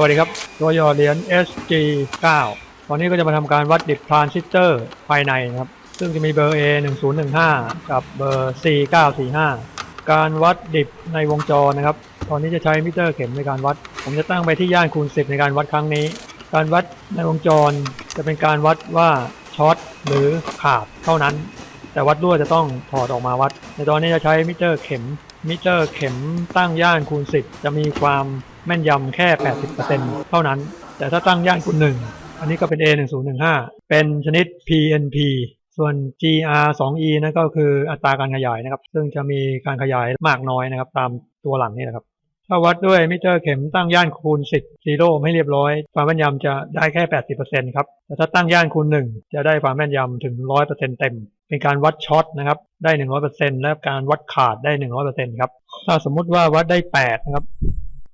สวัสดีครับ ตัวย่อเหรียญ SG9 ตอนนี้ก็จะมาทำการวัดดิบทรานซิสเตอร์ภายในนะครับ ซึ่งจะมีเบอร์ A1015 กับเบอร์ C945 การวัดดิบในวงจรนะครับ ตอนนี้จะใช้มิเตอร์เข็มในการวัด ผมจะตั้งไปที่ย่านคูณ 10 ในการวัดครั้งนี้ การวัดในวงจรจะเป็นการวัดว่าช็อตหรือขาดเท่านั้น แต่วัดรั่วจะต้องถอดออกมาวัด ในตอนนี้จะใช้มิเตอร์เข็มมิเตอร์เข็มตั้งย่านคูณ 10 จะมีความ แม่นยำแค่ 80%เท่านั้น แต่ถ้าตั้งย่านคูณ1อันนี้ก็เป็น A1015 เป็นชนิด PNP ส่วน GR2E นั่นก็คืออัตราการขยายนะครับ ซึ่งจะมีการขยายมากน้อยนะครับ ตามตัวหลังนี่นะครับ ถ้าวัดด้วยมิเตอร์เข็มตั้งย่านคูณ 10ซีโร่ให้เรียบร้อย ความแม่นยำจะได้แค่ 80%ครับ แต่ถ้าตั้งย่านคูณ 1 จะได้ความแม่นยำถึง 100%เต็ม เป็นการวัดช็อตนะครับ ได้ 100%และการวัดขาดได้ 100%ครับ ถ้าสมมุติว่าวัดได้ 8 นะครับ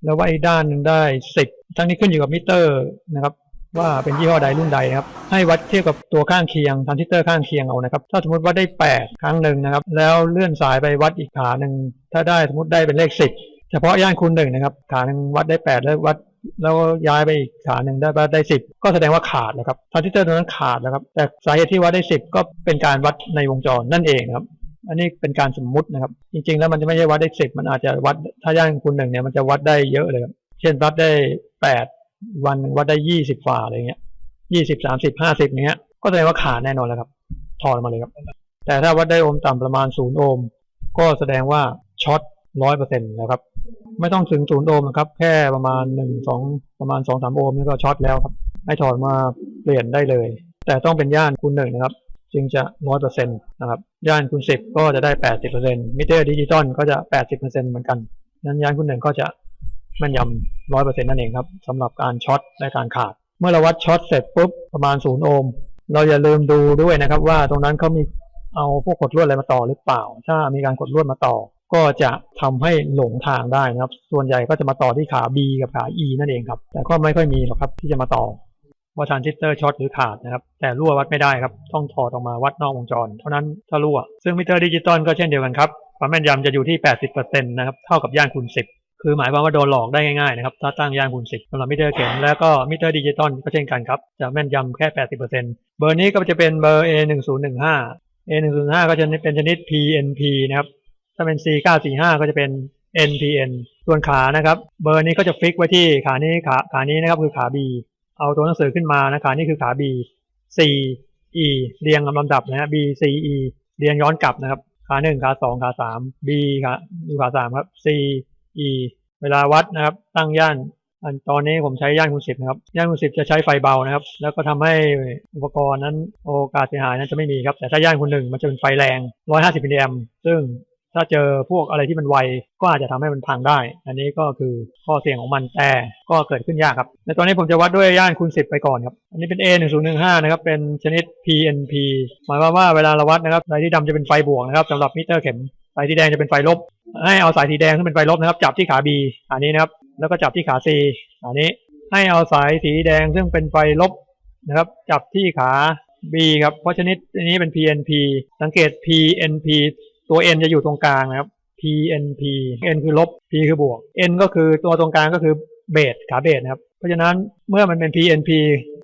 แล้วว่าอีกด้านหนึ่งได้10ทั้งนี้ขึ้นอยู่กับมิเตอร์นะครับว่าเป็นยี่ห้อใดรุ่นใดนะครับให้วัดเทียบกับตัวข้างเคียงทรานซิเตอร์ข้างเคียงเอานะครับ ถ้าสมมติว่าได้ 8 ครั้งหนึ่งนะครับ แล้วเลื่อนสายไปวัดอีกขาหนึ่งถ้าได้สมมติได้เป็นเลข 10 เฉพาะย่านคูณหนึ่งนะครับขาหนึ่งวัดได้ 8 แล้ววัดแล้วย้ายไปอีกขาหนึ่งได้วัดได้10ก็แสดงว่าขาดแล้วครับทรานซิเตอร์ตัวนั้นขาดแล้วครับ แต่สาเหตุที่วัดได้ 10 ก็เป็นการวัดในวงจรนั่นเองครับ อันนี้เป็นการสมมุตินะครับ จริง ๆ แล้วมันจะไม่ใช่วัดได้10มันอาจจะวัดถ้าย่านคูณหนึ่งเนี่ยมันจะวัดได้เยอะเลยครับเช่นวัดได้8วันหนึ่งวัดได้20ฝ่าอะไรเงี้ย20 30 50เนี้ย ก็แสดงว่าขาดแน่นอนแล้วครับถอดมาเลยครับ แต่ถ้าวัดได้โอห์มต่ำประมาณ0โอห์มก็แสดงว่าช็อต100%นต์นะครับ ไม่ต้องถึง0โอห์มนะครับ แค่ประมาณ1 2ประมาณ2 3โอห์มนี่ก็ช็อตแล้วครับ ให้ถอดมาเปลี่ยนได้เลย แต่ต้องเป็นย่านคูณหนึ่งนะครับ จึงจะ100%นต์นะครับย่านคูณ10ก็จะได้80%มิเตอร์ดิจิตอลก็จะ80%เปอร์เซนต์เหมือนกันนั้นย่านคูณหนึ่งก็จะแม่นยำร้อยเปอร์เซ็นต์นั่นเองครับสำหรับการช็อตและการขาด เมื่อเราวัดช็อตเสร็จปุ๊บประมาณศูนย์โอห์มเราอย่าลืมดูด้วยนะครับว่าตรงนั้นเขามีเอาพวกกดลวดอะไรมาต่อหรือเปล่า ถ้ามีการกดลวดมาต่อ ก็จะทำให้หลงทางได้นะครับ ส่วนใหญ่ก็จะมาต่อที่ขา B กับขา E นั่นเองครับ แต่ก็ไม่ค่อยมีหรอกครับที่จะมาต่อ ว่าทรานซิสเตอร์ช็อตหรือขาดนะครับ แต่รั่ววัดไม่ได้ครับ ต้องถอดออกมาวัดนอกวงจร เท่านั้นถ้ารั่ว ซึ่งมิเตอร์ดิจิตอลก็เช่นเดียวกันครับ ความแม่นยำจะอยู่ที่ 80%นะครับ เท่ากับย่านคูณ 10 คือหมายความว่าโดนหลอกได้ง่ายๆนะครับ ถ้าตั้งย่านคูณ 10สำหรับมิเตอร์เข็มแล้วก็มิเตอร์ดิจิตอลก็เช่นกันครับ จะแม่นยำแค่ 80%เบอร์นี้ก็จะเป็นเบอร์ A1015 A105 ก็จะเป็นชนิด PNP นะครับ ถ้าเป็น C945 ก็จะเป็น NPN ส่วนขานะครับ เบอร์นี้ก็จะฟิกไว้ที่ขานี้ขาขานี้นะครับคือขา B เอาตัวหนังสือขึ้นมานะขานี้คือขา B C E เรียงลำดับนะฮะ B C E เรียงย้อนกลับนะครับ ขาหนึ่งขาสองขาสาม B ขาอยู่ขาสามครับ C E เวลาวัดนะครับ ตั้งย่านอันตอนนี้ผมใช้ย่านคูณสิบนะครับ ย่านคูณสิบจะใช้ไฟเบานะครับ แล้วก็ทำให้อุปกรณ์นั้นโอกาสเสียหายนั้นจะไม่มีครับ แต่ถ้าย่านคูณหนึ่งมันจะเป็นไฟแรง 150มิลลิแอมซึ่ง ถ้าเจอพวกอะไรที่มันไวก็อาจจะทำให้มันพังได้ อันนี้ก็คือข้อเสี่ยงของมันแต่ก็เกิดขึ้นยากครับ ในตอนนี้ผมจะวัดด้วยย่านคูณ 10 ไปก่อนครับ อันนี้เป็น A 1 0 1 5นะครับ เป็นชนิด PNP หมายความว่าเวลาเราวัดนะครับสายที่ดำจะเป็นไฟบวกนะครับสำหรับมิเตอร์เข็มสายที่แดงจะเป็นไฟลบ ให้เอาสายสีแดงซึ่งเป็นไฟลบนะครับ จับที่ขา B ขานี้นะครับ แล้วก็จับที่ขา C ขานี้ ให้เอาสายสีแดงซึ่งเป็นไฟลบนะครับ จับที่ขา B ครับ เพราะชนิดนี้เป็น PNP สังเกต PNP ตัว n จะอยู่ตรงกลางนะครับ PNP n คือลบ p คือบวก n ก็คือตัวตรงกลางก็คือเบสขาเบสนะครับ ราะฉะนั้นเมื่อมันเป็น PNP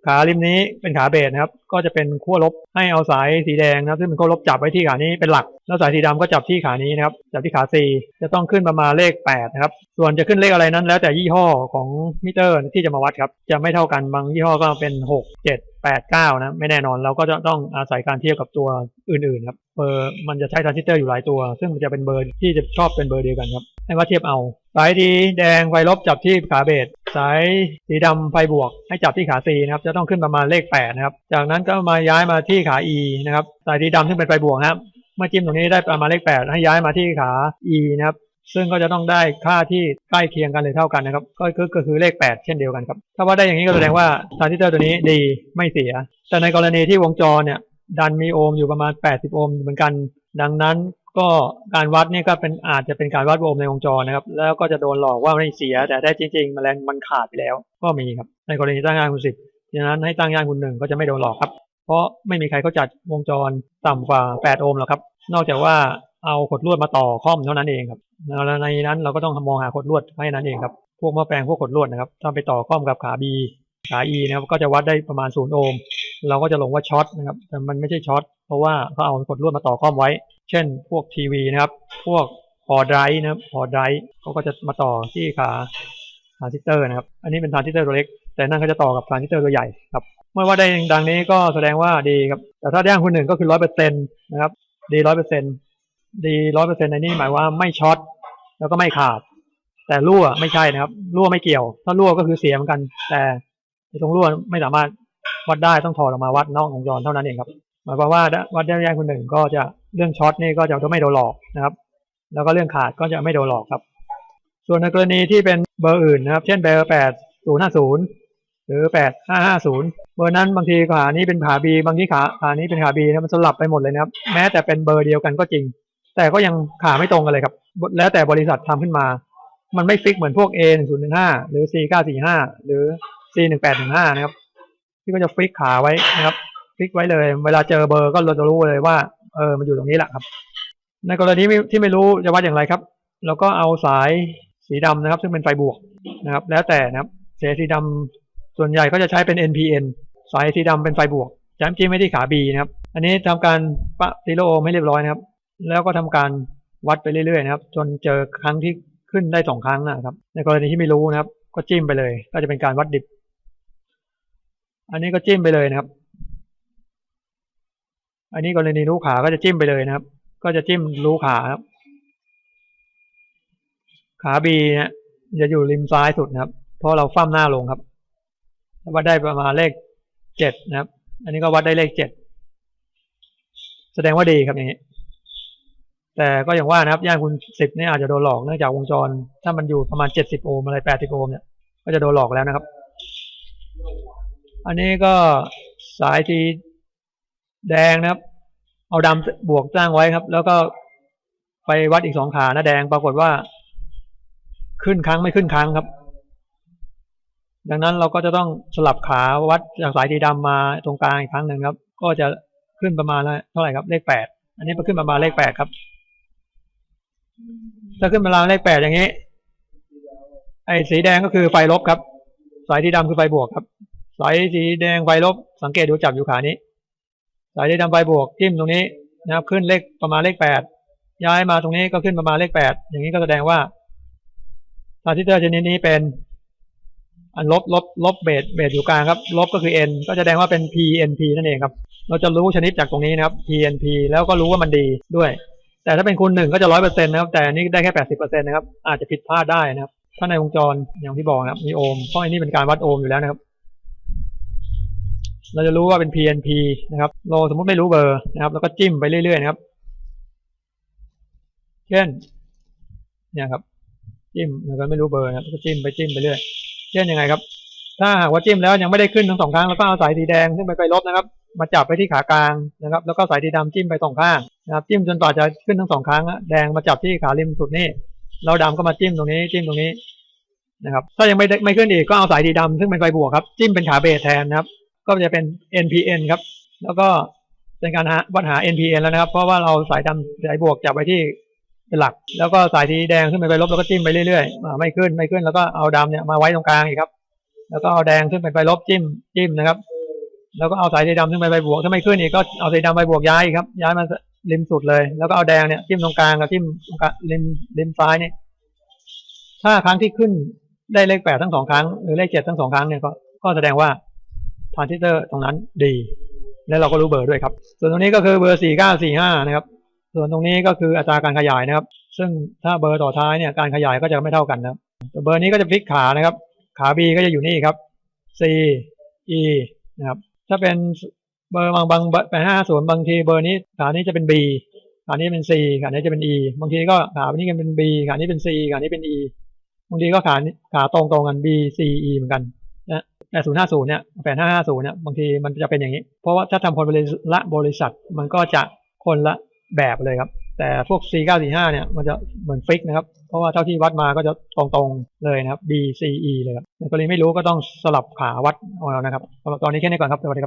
ขาริมนี้เป็นขาเบสนะครับ ก็จะเป็นขั้วลบให้เอาสายสีแดงนะครับซึ่งเป็นขั้วลบจับไว้ที่ขานี้เป็นหลัก แล้วสายสีดำก็จับที่ขานี้นะครับ จับที่ขา C จะต้องขึ้นประมาณเลข 8 นะครับ ส่วนจะขึ้นเลขอะไรนั้น แล้วแต่ยี่ห้อของมิเตอร์ที่จะมาวัดครับ จะไม่เท่ากันบางยี่ห้อก็เป็น 6 7 8 9 นะไม่แน่นอนเราก็จะต้องอาศัยการเทียบกับตัวอื่นๆครับเบอร์มันจะใช้ทรานซิสเตอร์อยู่หลายตัว ซึ่งมันจะเป็นเบอร์ที่จะชอบเป็นเบอร์เดียวกันครับให้ว่าเทียบเอา สายสีแดงไฟลบจับที่ขาเบสสายสีดำไฟบวก ให้จับที่ขา C นะครับ จะต้องขึ้นประมาณเลข8นะครับ จากนั้นก็มาย้ายมาที่ขา E นะครับ สายสีดำซึ่งเป็นไฟบวกนะครับ เมื่อจิ้มตรงนี้ได้ประมาณเลข 8 ให้ย้ายมาที่ขา E นะครับ ซึ่งก็จะต้องได้ค่าที่ใกล้เคียงกันหรือเท่ากันนะครับ ก็ก็ก็คือเลข 8 เช่นเดียวกันครับ ถ้าว่าได้อย่างนี้ก็แสดงว่าทรานซิสเตอร์ตัวนี้ดีไม่เสีย แต่ในกรณีที่วงจรเนี่ยดันมีโอห์มอยู่ประมาณ 80 โอห์มเหมือนกัน ดังนั้น ก็การวัดเนี่ยก็เป็นอาจจะเป็นการวัดโอห์ในวงจรนะครับ แล้วก็จะโดนหลอกว่าไม่เสีย แต่ได้จริงๆแมลงมันขาดไปแล้ว ก็มีครับในกรณีตั้งย่านคูณสิบดังนั้นให้ตั้งย่านคูณหนึ่งก็จะไม่โดนหลอกครับ เพราะไม่มีใครเขาจัดวงจรต่ำกว่า8โอห์มหรอกครับ นอกจากว่าเอาขดลวดมาต่อคอมเท่านั้นเองครับแล้วในนั้นเราก็ต้องมองหาขดลวดให้นั้นเองครับพวกหม้อแปลงพวกขดลวดนะครับถ้าไปต่อข้อมกับขา B ขา E นะครับก็จะวัดได้ประมาณ0โอห์มเราก็จะลงว่าช็อตนะครับแต่มันไม่ใช่ช็อตเพราะว่าเขาเอาขดลวดมาต่อข้อมไว้ เช่นพวกทีวีนะครับ พวกพอไดร์นะครับพอไดร์เขาก็จะมาต่อที่ขาทรานซิสเตอร์นะครับ อันนี้เป็นทรานซิสเตอร์ตัวเล็ก แต่นั่นเขาจะต่อกับทรานซิสเตอร์ตัวใหญ่ครับ เมื่อว่าได้ดังนี้ก็แสดงว่าดีครับ แต่ถ้าย่างคุณหนึ่งก็คือร้อยเปอร์เซ็นต์นะครับ ดีร้อยเปอร์เซ็นต์ดีร้อยเปอร์เซ็นต์ในนี้หมายว่าไม่ช็อตแล้วก็ไม่ขาด แต่รั่วไม่ใช่นะครับ รั่วไม่เกี่ยว ถ้ารั่วก็คือเสียเหมือนกัน แต่ตรงรั่วไม่สามารถวัดได้ต้องถอดออกมาวัดนอกวงจรเท่านั้นเองครับ หมายความว่าวัดได้ยางคุณหนึ่งก็จะ เรื่องช็อตนี่ก็จะไม่โดนหลอกนะครับ แล้วก็เรื่องขาดก็จะไม่โดนหลอกครับ ส่วนในกรณีที่เป็นเบอร์อื่นนะครับ เช่นเบอร์แปดศูนย์ห้าศูนย์หรือแปดห้าห้าศูนย์เบอร์นั้นบางทีขานี้เป็นขาบีบางทีขาขานี้เป็นขาบีนะมันสลับไปหมดเลยนะครับ แม้แต่เป็นเบอร์เดียวกันก็จริง แต่ก็ยังขาไม่ตรงกันเลยครับ แล้วแต่บริษัททำขึ้นมา มันไม่ฟิกเหมือนพวก A 1 0 1 5หรือ C 9 4 5หรือ C 1 8 1 5นะครับ ที่ก็จะฟิกขาไว้นะครับ ฟิกไว้เลย เวลาเจอเบอร์ก็เราจะรู้เลยว่า เออมันอยู่ตรงนี้แหละครับ ในกรณีที่ไม่รู้จะวัดอย่างไรครับ เราก็เอาสายสีดำนะครับ ซึ่งเป็นไฟบวกนะครับ แล้วแต่นะครับสายสีดำส่วนใหญ่ก็จะใช้เป็น NPN สายสีดำเป็นไฟบวกแจมจิ้มไว้ที่ขา B นะครับ อันนี้ทำการปะซีโรโอให้เรียบร้อยนะครับ แล้วก็ทำการวัดไปเรื่อยๆนะครับ จนเจอครั้งที่ขึ้นได้สองครั้งนะครับ ในกรณีที่ไม่รู้นะครับ ก็จิ้มไปเลย ก็จะเป็นการวัดดิบ อันนี้ก็จิ้มไปเลยนะครับ อันนี้กรณีรู้ขาก็จะจิ้มไปเลยนะครับ ก็จะจิ้มรู้ขาครับ ขาบีเนี่ยจะอยู่ริมซ้ายสุดนะครับเพราะเราฟั่มหน้าลงครับวัดได้ประมาณเลขเจ็ดนะครับ อันนี้ก็วัดได้เลขเจ็ดแสดงว่าดีครับอย่างนี้ แต่ก็อย่างว่านะครับย่างคุณสิบนี่อาจจะโดนหลอกเนื่องจากวงจร ถ้ามันอยู่ประมาณเจ็ดสิบโอห์มอะไรแปดสิบโอห์มเนี่ยก็จะโดนหลอกแล้วนะครับ อันนี้ก็สายที แดงนะครับ เอาดำบวกสร้างไว้ครับ แล้วก็ไปวัดอีกสองขานะแดงปรากฏว่า ขึ้นครั้งไม่ขึ้นครั้งครับ ดังนั้นเราก็จะต้องสลับขาวัดจากสายทีดำมาตรงกลางอีกครั้งหนึ่งครับ ก็จะขึ้นประมาณเท่าไหร่ครับ เลขแปดอันนี้ไปขึ้นประมาณเลขแปดครับ ถ้าขึ้นประมาณเลขแปดอย่างนี้ ไอ้สีแดงก็คือไฟลบครับ สายที่ดำคือไฟบวกครับ สายสีแดงไฟลบ สังเกตดูจับอยู่ขานี้ สายที่ดำไฟบวกจิ้มตรงนี้นะครับขึ้นเลขประมาณเลขแปดย้ายมาตรงนี้ก็ขึ้นประมาณเลขแปดอย่างนี้ก็แสดงว่าทรานซิสเตอร์ชนิดนี้เป็นอันลบลบลบเบสเบสอยู่กลางครับ ลบก็คือ n ก็แสดงว่าเป็น PNP นั่นเองครับ เราจะรู้ชนิดจากตรงนี้นะครับ PNP แล้วก็รู้ว่ามันดีด้วย แต่ถ้าเป็นคูณหนึ่งก็จะร้อยเปอร์เซ็นต์นะครับ แต่อันนี้ได้แค่แปดสิบเปอร์เซ็นต์นะครับ อาจจะผิดพลาดได้นะครับ ถ้าในวงจรอย่างที่บอกนะครับ มีโอห์ม เพราะอันนี้เป็นการวัดโอห์มอยู่แล้วนะครับ เราจะรู้ว่าเป็น PNP นะครับเราสมมติไม่รู้เบอร์นะครับ แล้วก็จิ้มไปเรื่อยๆนะครับ เช่นเนี่ยครับ จิ้มแล้วก็ไม่รู้เบอร์นะครับก็จิ้มไปจิ้มไปเรื่อยเช่นยังไงครับ ถ้าหากว่าจิ้มแล้วยังไม่ได้ขึ้นทั้งสองครั้งแล้วก็เอาสายสีแดงซึ่งเป็นไฟลลบนะครับ มาจับไปที่ขากลางนะครับ แล้วก็สายสีดำจิ้มไปสองข้างนะครับ จิ้มจนกว่าจะขึ้นทั้งสองครั้งแดงมาจับที่ขาริมสุดนี่เราดำก็มาจิ้มตรงนี้จิ้มตรงนี้นะครับ ถ้ายังไม่ไม่ขึ้นอีกก็เอาสายสีดำซึ่งเป็นไฟบวกครับ จิ้มเป็นขาเบสแทนนะครับ ก็จะเป็น NPN ครับ แล้วก็เป็นการหาวัดหา NPN แล้วนะครับ เพราะว่าเราสายดำสายบวกจับไปที่เป็นหลัก แล้วก็สายสีแดงขึ้นไปไฟลบแล้วก็จิ้มไปเรื่อยๆไม่ขึ้นไม่ขึ้นแล้วก็เอาดำเนี่ยมาไว้ตรงกลางอีกครับ แล้วก็เอาแดงซึ่งเป็นไฟลบจิ้มจิ้มนะครับ แล้วก็เอาสายสีดำซึ่งเป็นไฟบวกถ้าไม่ขึ้นอีกก็เอาสีดำไฟบวกย้ายครับ ย้ายมาริมสุดเลย แล้วก็เอาแดงเนี่ยจิ้มตรงกลางกับจิ้มตรงกลางริมริมซ้ายเนี่ยถ้าครั้งที่ขึ้นได้เลขแปดทั้งสองครั้งหรือเลขเจ็ดทั้งสองครั้งเนี่ยก็ก็แสดงว่า ทรานซิสเตอร์ตรงนั้นดี แล้วเราก็รู้เบอร์ด้วยครับ ส่วนตรงนี้ก็คือเบอร์สี่เก้าสี่ห้านะครับ ส่วนตรงนี้ก็คืออัตราการขยายนะครับ ซึ่งถ้าเบอร์ต่อท้ายเนี่ยการขยายก็จะไม่เท่ากันนะครับเบอร์นี้ก็จะพลิกขานะครับ ขา B ก็จะอยู่นี่ครับ C E นะครับ ถ้าเป็นเบอร์บางบางแปดห้าศูนย์บางทีเบอร์นี้ขานี้จะเป็น B ขานี้เป็น C ขานี้จะเป็น E บางทีก็ขานี้กันเป็น B ขานี้เป็น C ขานี้เป็น E บางทีก็ขาขาตรงตรงกัน B C E เหมือนกัน แปดศูนย์ห้าศูนย์เนี่ยแปดห้าห้าศูนย์เนี่ยบางทีมันจะเป็นอย่างนี้ เพราะว่าถ้าทำคนละบริษัทมันก็จะคนละแบบเลยครับ แต่พวก C 9 4 5เนี่ยมันจะเหมือนฟิกนะครับ เพราะว่าเท่าที่วัดมาก็จะตรงๆเลยนะครับ B C E เลยครับในกรณีไม่รู้ก็ต้องสลับขาวัดเอานะครับสำหรับตอนนี้แค่นี้ก่อนครับสวัสดีครับ